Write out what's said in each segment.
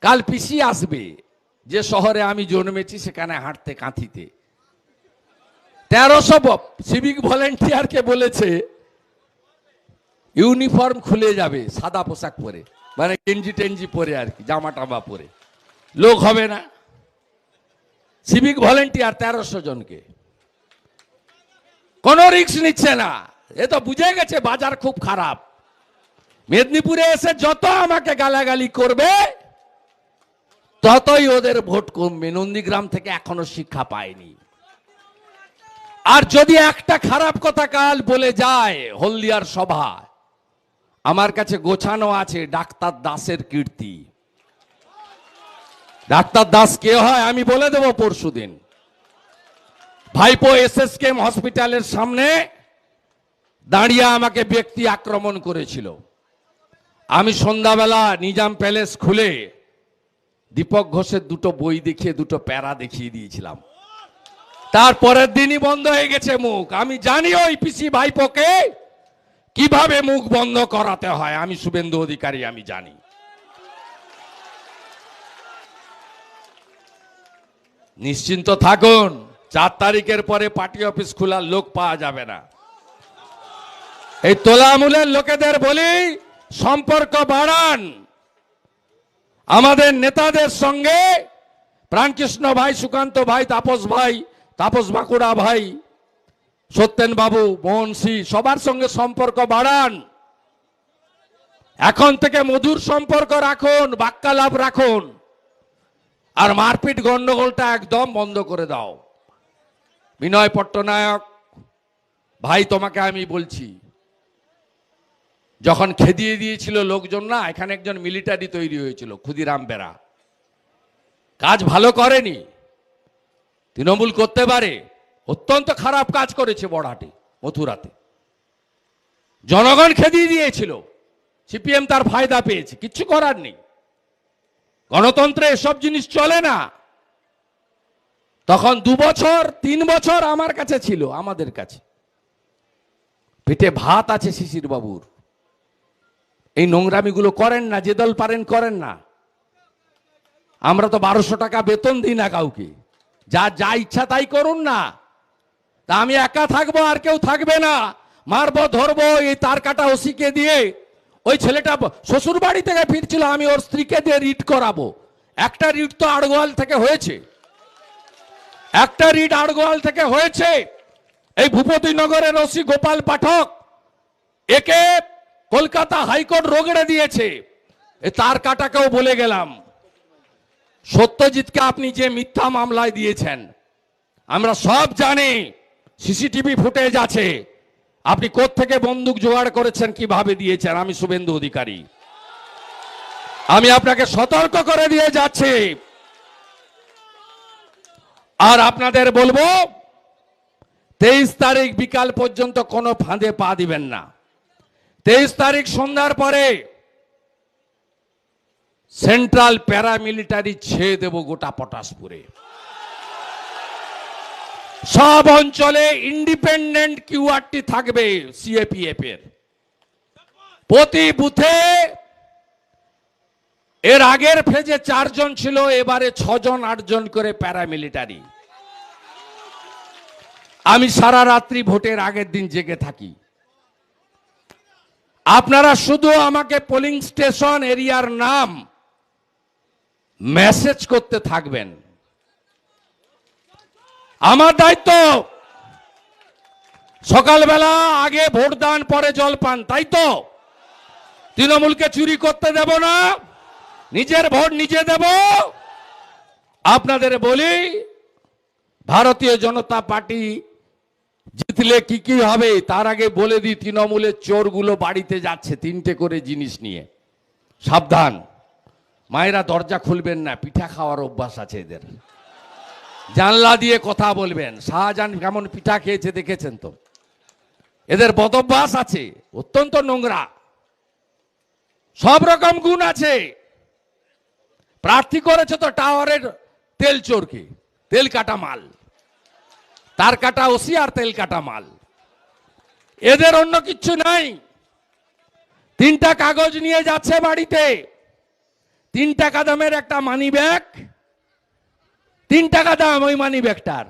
কাল পিসি আসবে। যে শহরে আমি জন্মেছি, সেখানে হাঁটতে, কাঁথিতে। তেরোশো সিভিক ভলেন্টিয়ারকে বলেছে ইউনিফর্ম খুলে যাবে, সাদা পোশাক পরে। মানে গেঞ্জি টেঞ্জি পরে আর কি, জামা টামা পরে। লোক হবে না। সিভিক ভলেন্টিয়ার তেরোশো জনকে। কোনো রিস্ক নিচ্ছে না। এ তো বুঝে গেছে, বাজার খুব খারাপ। মেদিনীপুরে এসে যত আমাকে গালাগালি করবে ততই ওদের ভোট কমবে। নন্দীগ্রাম থেকে এখনও শিক্ষা পায়নি। আর যদি একটা খারাপ কথা কাল বলে যায় হলদিয়ার সভা, আমার কাছে গোছানো আছে ডাক্তার দাসের কীর্তি। ডাক্তার দাস কে হয় আমি বলে দেব পরশুদিন ভাইপো এস এস কেম হসপিটালের সামনে দাঁড়িয়ে আমাকে ব্যক্তি আক্রমণ করেছিল। আমি সন্ধ্যাবেলা নিজাম প্যালেস খুলে দীপক ঘোষের দুটো বই দেখিয়ে, দুটো প্যারা দেখিয়ে দিয়েছিলাম। তারপরের দিনই বন্ধ হয়ে গেছে মুখ। আমি জানি ওই পিসি ভাইপোকে কীভাবে মুখ বন্ধ করাতে হয়। আমি শুভেন্দু অধিকারী, আমি জানি। নিশ্চিন্ত থাকুন, চার তারিখের পরে পার্টি অফিস খোলার লোক পাওয়া যাবে না। এই তোলামূলের লোকেদের বলি, সম্পর্ক বাড়ান। আমাদের নেতাদের সঙ্গে প্রাণকৃষ্ণ ভাই, সুকান্ত ভাই, তাপস ভাই, তাপস বাঁকুড়া ভাই, সত্যেন বাবু, মোহন সি, সবার সঙ্গে সম্পর্ক বাড়ান। এখন থেকে মধুর সম্পর্ক রাখুন, বাক্যালাপ রাখুন। আর মারপিট গন্ডগোলটা একদম বন্ধ করে দাও। বিনয় পট্টনায়ক, ভাই, তোমাকে আমি বলছি যখন খেদিয়ে দিয়েছিল লোকজন, না, এখানে একজন মিলিটারি তৈরি হয়েছিল, ক্ষুদিরাম বেরা। কাজ ভালো করেনি। তৃণমূল করতে পারে। অত্যন্ত খারাপ কাজ করেছে বড়হাটে, মথুরাতে। জনগণ খেদিয়ে দিয়েছিল। সিপিএম তার ফায়দা পেয়েছে, কিচ্ছু করার নেই। গণতন্ত্রে এসব জিনিস চলে না। তখন দু বছর, তিন বছর আমার কাছে ছিল, আমাদের কাছে। পেটে ভাত আছে শিশির বাবুর এই নোংরামিগুলো করেন না, যে দল পারেন করেন না। আমরা তো বারোশো টাকা বেতন দিই না কাউকে। যা যা ইচ্ছা তাই করুন না। তা আমি একা থাকব, আর কেউ থাকবে না। মারবো, ধরবো এই তার কাটা ওসিকে দিয়ে। ওই ছেলেটা শ্বশুর বাড়ি থেকে ফিরছিল, আমি ওর স্ত্রীকে দিয়ে রিট করাবো। একটা রিট তো আড়গোয়াল থেকে হয়েছে। একটা রিট আড়গোয়াল থেকে হয়েছে। এই ভূপতি নগরের ওসি গোপাল পাঠক, একে কলকাতা হাইকোর্ট রোগড়ে দিয়েছে। তার কাটাকেও বলে গেলাম। সত্যজিৎকে আপনি যে মিথ্যা মামলায় দিয়েছেন, আমরা সব জানি, সিসিটিভি ফুটেজ আছে। আপনি থেকে বন্দুক জোগাড় করেছেন, কীভাবে দিয়েছেন? আমি শুভেন্দু অধিকারী। আমি আপনাকে সতর্ক করে দিয়ে যাচ্ছি। আর আপনাদের বলব, তেইশ তারিখ বিকাল পর্যন্ত কোনো ফাঁদে পা দিবেন না। তেইশ তারিখ সন্ধ্যার পরে সেন্ট্রাল প্যারামিলিটারি ছেয়ে দেব গোটা পটাশপুরে। সব অঞ্চলে ইন্ডিপেন্ডেন্ট কিউআরটি থাকবে সিএপিএফ এর প্রতি বুথে এর আগের ফেজে চারজন ছিল, এবারে ছজন, আটজন করে প্যারামিলিটারি। আমি সারা রাত্রি ভোটের আগের দিন জেগে থাকি। আপনারা শুধু আমাকে পোলিং স্টেশন এরিয়ার নাম মেসেজ করতে থাকবেন। আমার দায়িত্ব, সকালবেলা আগে ভোট দান পরে জল পান, তাই তো? তৃণমূলকে চুরি করতে দেব না, নিজের ভোট নিজে দেব। আপনাদের বলি, ভারতীয় জনতা পার্টি জিতলে কি কি হবে, তার আগে বলে দিই, তৃণমূলের চোরগুলো বাড়িতে যাচ্ছে তিনটে করে জিনিস নিয়ে। সাবধান। মায়েরা দরজা খুলবেন না, পিঠা খাওয়ার অভ্যাস আছে এদের। জানলা দিয়ে কথা বলবেন, শাহজাহান কেমন পিঠা খেয়েছে দেখেছেন তো? এদের বদভ্যাস আছে, অত্যন্ত নোংরা। সব রকম গুণ আছে। প্রার্থী করেছে তো টাওয়ারের তেল চোরকে, তেল কাটা মাল। তার কাটা ওসি আর তেল কাটা মাল। এদের অন্য কিচ্ছু নাই। তিনটা কাগজ নিয়ে যাচ্ছে বাড়িতে। তিন টাকা দামের একটা মানি ব্যাগ তিন টাকা দাম ওই মানি ব্যাগটার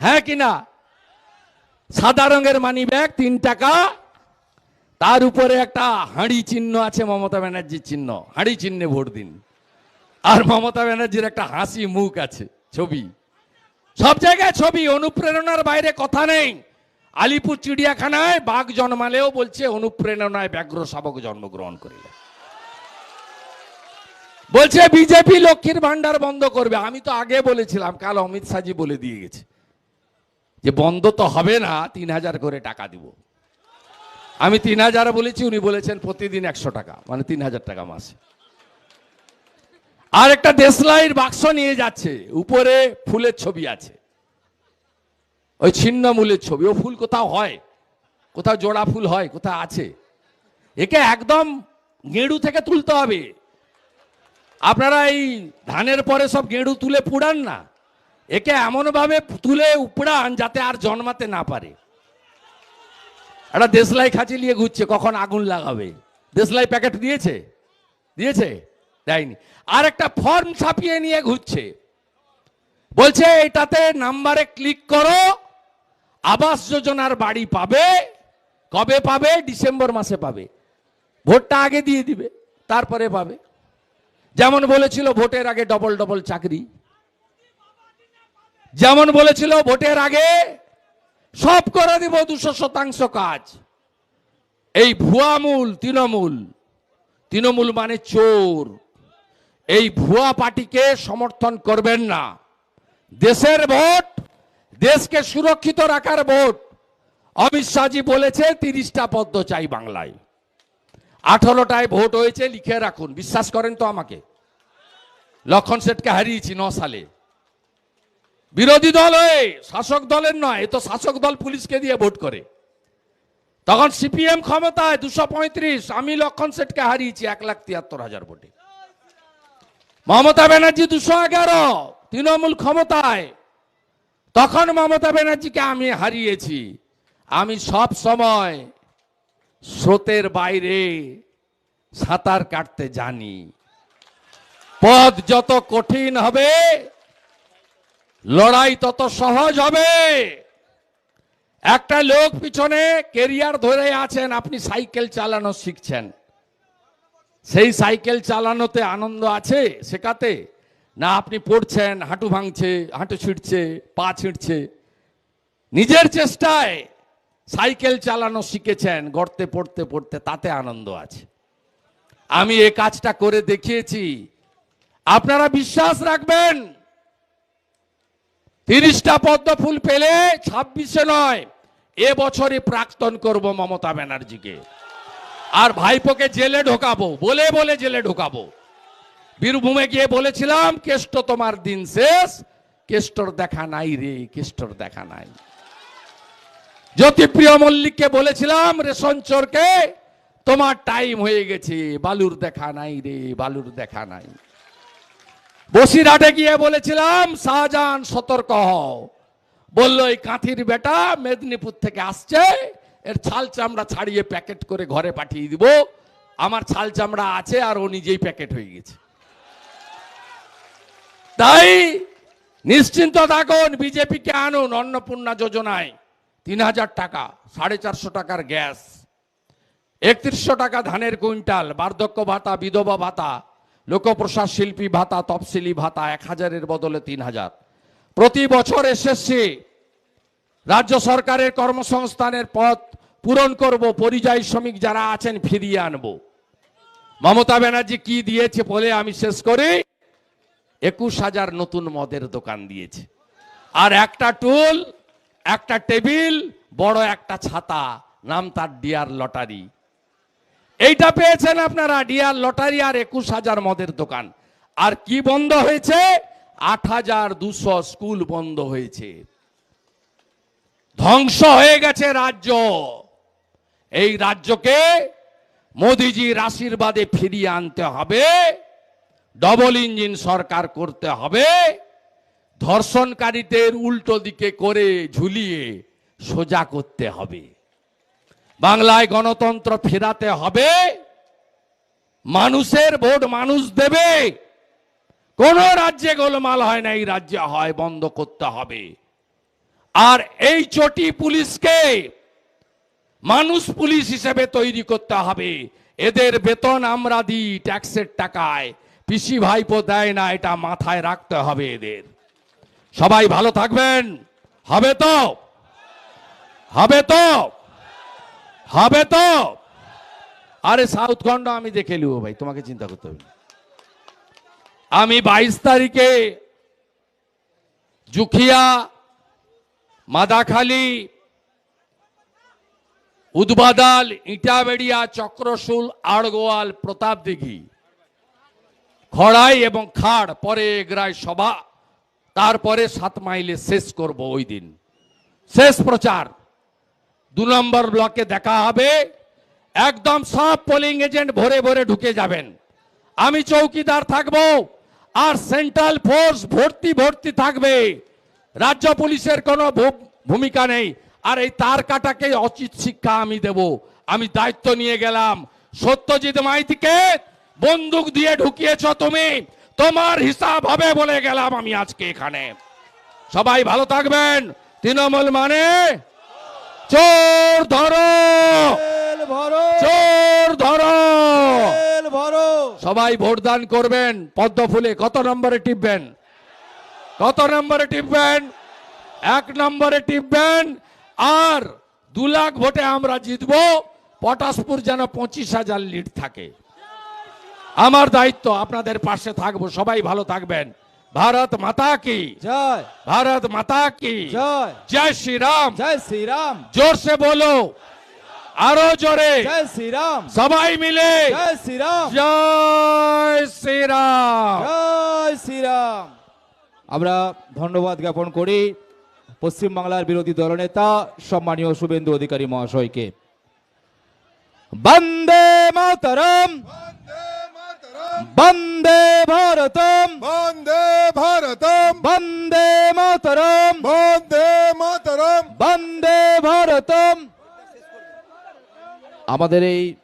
হ্যাঁ কিনা সাদা রঙের মানি ব্যাগ তিন টাকা। তার উপরে একটা হাঁড়ি চিহ্ন আছে, মমতা ব্যানার্জির চিহ্ন। হাঁড়ি চিহ্নে ভোট দিন। আর মমতা ব্যানার্জির একটা হাসি মুখ আছে, ছবি। সব জায়গায় ছবি, অনুপ্রেরণার বাইরে কথা নেই। আলিপুর চিড়িয়াখানায় বাঘ জন্মালেও বলছে, অনুপ্রেরণায় ব্যাঘ্র শাবক জন্মগ্রহণ করিল। বলছে, বিজেপি লক্ষ্মীর ভান্ডার বন্ধ করবে। আমি তো আগে বলেছিলাম, কাল অমিত শাহজি বলে দিয়ে গেছে। যে বন্ধ তো হবে না, তিন হাজার করে টাকা দিব। আমি তিন হাজার বলেছি, উনি বলেছেন প্রতিদিন একশো টাকা মানে তিন হাজার টাকা মাসে। আর একটা দেশলাইয়ের বাক্স নিয়ে যাচ্ছে। উপরে ফুলের ছবি আছে। ওই ছিন্নমূলের ছবি। ও ফুল কোথাও হয়? কোথাও জোড়া ফুল হয়? কোথাও আছে? একে একদম গেঁড়ু থেকে তুলতে হবে। আপনারা এই ধানের পরে সব গেঁড়ু তুলে পুড়ান না। একে এমনভাবে তুলে উপড়ান যাতে আর জন্মাতে না পারে। একটা দেশলাই খাঁচি নিয়ে ঘুরছে, কখন আগুন লাগাবে? দেশলাই প্যাকেট দিয়েছে? দিয়েছে? দেয়নি। আর একটা ফর্ম ছাপিয়ে নিয়ে ঘুরছে। বলছে এটাতে নাম্বারে ক্লিক করো, আবাস যোজনার বাড়ি পাবে, কবে পাবে? ডিসেম্বর মাসে পাবে। ভোটটা আগে দিয়ে দিবে, তারপরে পাবে। যেমন বলেছিল, ভোটের আগে ডবল ডবল চাকরি। যেমন বলেছিল, ভোটের আগে সব করে দিব দুশো শতাংশ কাজ। এই ভুয়ামূল তৃণমূল। তৃণমূল মানে চোর। এই ভুয়া পার্টিকে সমর্থন করবেন না। দেশের ভোট, দেশকে সুরক্ষিত রাখার ভোট। অমিত শাহজি বলেছে, তিরিশটা পদ্ম চাই বাংলায়। আঠারোটায় ভোট হয়েছে, লিখে রাখুন। বিশ্বাস করেন তো আমাকে। লক্ষণ সেটকে হারিয়েছি ন সালে। বিরোধী দল হয়ে, শাসক দলের নয়, এ তো শাসক দল পুলিশকে দিয়ে ভোট করে। তখন সিপিএম ক্ষমতায় দুশো পঁয়ত্রিশ, আমি লক্ষণ সেটকে হারিয়েছি এক লাখ তিয়াত্তর হাজার ভোটে। মমতা ব্যানার্জি দুশো এগারো, তৃণমূল ক্ষমতায়। তখন মমতা ব্যানার্জিকে আমি হারিয়েছি। আমি সব সময় স্রোতের বাইরে সাঁতার কাটতে জানি। পথ যত কঠিন হবে, লড়াই তত সহজ হবে। একটা লোক পিছনে কেরিয়ার ধরে আছেন, আপনি সাইকেল চালানো শিখছেন। সেই সাইকেল চালানোতে আনন্দ আছে শেখাতে? না, আপনি পড়ছেন, হাঁটু ভাঙছে, হাঁটু ছিঁড়ছে, পা ছিঁড়ছে। নিজের চেষ্টায় সাইকেল চালানো শিখেছেন গড়তে পড়তে পড়তে তাতে আনন্দ আছে। আমি এ কাজটা করে দেখিয়েছি। আপনারা বিশ্বাস রাখবেন, তিরিশটা পদ্ম ফুল পেলে ছাব্বিশে নয়, এ বছরই প্রাক্তন করব মমতা ব্যানার্জিকে। আর ভাইপোকে জেলে ঢোকাবো, বলে বলে জেলে ঢোকাবো। বীরভূমে গিয়ে বলেছিলাম, কেষ্ট তোমার দিন শেষ, কেষ্টর দেখা নাই রে, কেষ্টর দেখা নাই। জ্যোতিপ্রিয় মল্লিককে বলেছিলাম, রেশন চোরকে, তোমার টাইম হয়ে গেছে, বালুর দেখা নাই রে, বালুর দেখা নাই। বসিরহাটে গিয়ে বলেছিলাম, শাহজাহান সতর্ক হও। বলল, এই কাঁথির বেটা মেদিনীপুর থেকে আসছে এর ছাল চামড়া ছাড়িয়ে প্যাকেট করে ঘরে পাঠিয়ে দিব। আমার ছাল চামড়া আছে আর ও নিজেই প্যাকেট হয়ে গেছে। তাই নিশ্চিন্ত থাকুন, বিজেপিকে আনুন অন্নপূর্ণা যোজনায় তিন হাজার টাকা, সাড়ে চারশো টাকার গ্যাস, একত্রিশশো টাকা ধানের কুইন্টাল, বার্ধক্য ভাতা, বিধবা ভাতা, লোকপ্রসাদ শিল্পী ভাতা, তফসিলি ভাতা, এক হাজারের বদলে তিন হাজার। প্রতি বছর এসএসসি রাজ্য সরকারের কর্মসংস্থানের পথ পূরণ করব, পরিযায়ী শ্রমিক যারা আছেন ফিরিয়ে আনব। মমতা ব্যানার্জি কি দিয়েছে বলে আমি শেষ করি? একুশ হাজার নতুন মদের দোকান দিয়েছে। আর একটা টুল, একটা টেবিল, বড় একটা ছাতা, নাম তার ডিয়ার লটারি। এইটা পেয়েছেন আপনারা, ডিয়ার লটারি আর একুশ হাজার মদের দোকান। আর কি বন্ধ হয়েছে? আট হাজার দুশো স্কুল বন্ধ হয়েছে। ধ্বংস হয়ে গেছে রাজ্য। এই রাজ্যকে মোদিজির আশীর্বাদে ফিরিয়ে আনতে হবে ডবল ইঞ্জিন সরকার করতে হবে, ধর্ষণকারীদের উল্টো দিকে করে ঝুলিয়ে সোজা করতে হবে। বাংলায় গণতন্ত্র ফেরাতে হবে, মানুষের ভোট মানুষ দেবে। কোন রাজ্যে গোলমাল হয় না, এই রাজ্যে হয় বন্ধ করতে হবে। আর এই চটি পুলিশকে মানুষ পুলিশ হিসেবে তৈরি করতে হবে। এদের বেতন আমরা দিই ট্যাক্সের টাকায়। পিসি ভাইপো দেয় না, এটা মাথায় রাখতে হবে এদের। সবাই ভালো থাকবেন। হবে তো? হবে তো? হবে তো? আরে সাউথ খন্ড আমি দেখে নিব ভাই, তোমাকে চিন্তা করতে হবে আমি বাইশ তারিখে জুখিয়া মাদাখালী, উদ্বাদাল, ইটাবেড়িয়া, চক্রশুল, আড়গোয়াল প্রতাপ দিঘি খড়াই এবং খাড় পরে এগরায় সভা, তারপরে সাত মাইলে শেষ করব ওই দিন। শেষ প্রচার। দু নম্বর ব্লকে দেখা হবে, একদম সব পোলিং এজেন্ট ভরে ভরে ঢুকে যাবেন। আমি চৌকিদার থাকব, আর সেন্ট্রাল ফোর্স ভর্তি ভর্তি থাকবে। রাজ্য পুলিশের কোনো ভূমিকা নেই। আর এই তার কাটাকে অচিত শিক্ষা আমি দেব। আমি দায়িত্ব নিয়ে গেলাম। সত্যজিৎ মাইতিকে বন্দুক দিয়ে ঢুকিয়েছ তুমি। তোমার হিসাব হবে বলে গেলাম আমি আজকে এখানে। সবাই ভালো থাকবেন। তৃণমূল মানে চোর ধরো। চোর ধরো। সবাই ভোটদান করবেন। পদ্ম ফুলে কত নম্বরে টিপবেন? কত নম্বরে টিপবেন? এক নম্বরে টিপবেন আর দু লাখ ভোটে আমরা জিতবো পটাশপুর যেন পঁচিশ হাজার লিড থাকে। আমার দায়িত্ব আপনাদের পাশে থাকব সবাই ভালো থাকবেন। ভারত মাতা কি? জয়। ভারত মাতা কি? জয়। জয় শ্রী রাম জয় শ্রীরাম। জোর সে বলো। আরও জোরে। জয় শ্রীরাম। সবাই মিলে। জয় শ্রীরাম। জয় শ্রীরাম। জয় শ্রীরাম। আমরা ধন্যবাদ জ্ঞাপন করি পশ্চিমবাংলার বিরোধী দলনেতা সম্মানীয় শুভেন্দু অধিকারী মহাশয়কে। বন্দে মাতরম। বন্দে ভারতম। বন্দে ভারতম। বন্দে মাতরম। বন্দে মাতরম। বন্দে ভারতম। আমাদের এই